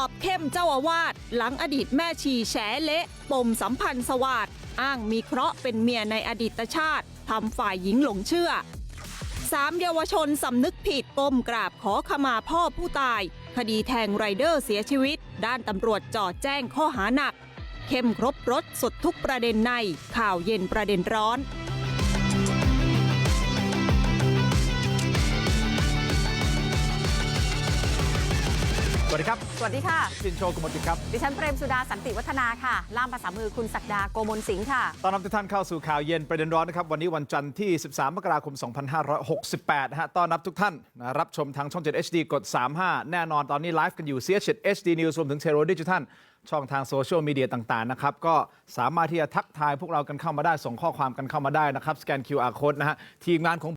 อบเจ้าอาวาสหลังอดีตแม่ชีแฉเละ ปมสัมพันธ์สวาดอ้างมีเคราะห์เป็นเมียในอดีตชาติทำฝ่ายหญิงหลงเชื่อสามเยาวชนสำนึกผิดก้มกราบขอขมาพ่อผู้ตาย คดีแทงไรเดอร์เสียชีวิต ด้านตำรวจจอแจ้งข้อหาหนัก เข้มครบรถสดทุกประเด็นในข่าวเย็นประเด็นร้อน สวัสดีครับ สวัสดีค่ะ ชินโชกุมติครับ ดิฉันเปรมสุดาสันติวัฒนาค่ะ ล่ามภาษามือคุณศักดาโกมลสิงห์ค่ะ ตอนรับทุกท่านเข้าสู่ข่าวเย็นประเด็นร้อนนะครับ วันนี้วันจันทร์ที่ 13 มกราคม 2568นะฮะ ต้อนรับทุกท่านนะรับชมทางช่อง 7 HD กด 35 แน่นอนตอนนี้ไลฟ์กันอยู่ CS HD News รวมถึงเทโรดิจิทัลช่องทางโซเชียลมีเดียต่าง ๆ นะครับ ก็สามารถที่จะทักทายพวกเรากันเข้ามาได้ส่งข้อความกันเข้ามาได้นะครับสแกน QR code นะฮะทีมงานของ